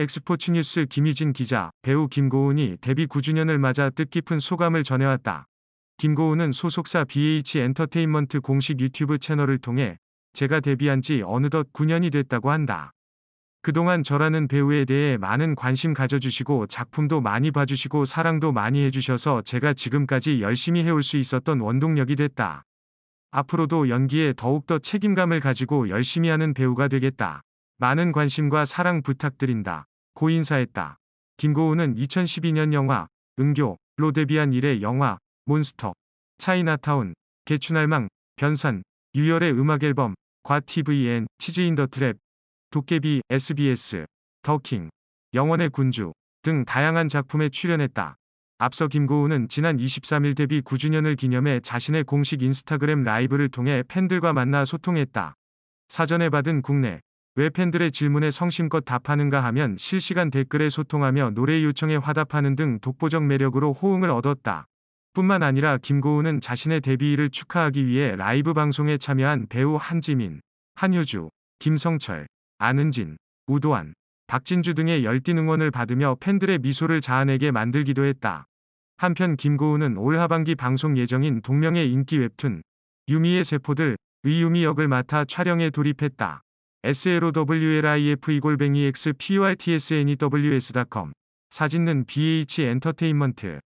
엑스포츠 뉴스 김유진 기자, 배우 김고은이 데뷔 9주년을 맞아 뜻깊은 소감을 전해왔다. 김고은은 소속사 BH 엔터테인먼트 공식 유튜브 채널을 통해 제가 데뷔한 지 어느덧 9년이 됐다고 한다. 그동안 저라는 배우에 대해 많은 관심 가져주시고 작품도 많이 봐주시고 사랑도 많이 해주셔서 제가 지금까지 열심히 해올 수 있었던 원동력이 됐다. 앞으로도 연기에 더욱더 책임감을 가지고 열심히 하는 배우가 되겠다. 많은 관심과 사랑 부탁드린다. 고 인사했다. 김고은은 2012년 영화 은교로 데뷔한 이래 영화 몬스터, 차이나타운, 개춘할망, 변산, 유열의 음악 앨범, 과 TVN, 치즈 인 더 트랩, 도깨비, SBS, 더킹, 영원의 군주 등 다양한 작품에 출연했다. 앞서 김고은은 지난 23일 데뷔 9주년을 기념해 자신의 공식 인스타그램 라이브를 통해 팬들과 만나 소통했다. 사전에 받은 국내 왜 팬들의 질문에 성심껏 답하는가 하면 실시간 댓글에 소통하며 노래 요청에 화답하는 등 독보적 매력으로 호응을 얻었다. 뿐만 아니라 김고은은 자신의 데뷔를 축하하기 위해 라이브 방송에 참여한 배우 한지민, 한효주, 김성철, 안은진, 우도환, 박진주 등의 열띤 응원을 받으며 팬들의 미소를 자아내게 만들기도 했다. 한편 김고은은 올 하반기 방송 예정인 동명의 인기 웹툰 유미의 세포들 의유미 역을 맡아 촬영에 돌입했다. SLOWLIF2골뱅이 XPORTSNEWS.com 사진는 BH 엔터테인먼트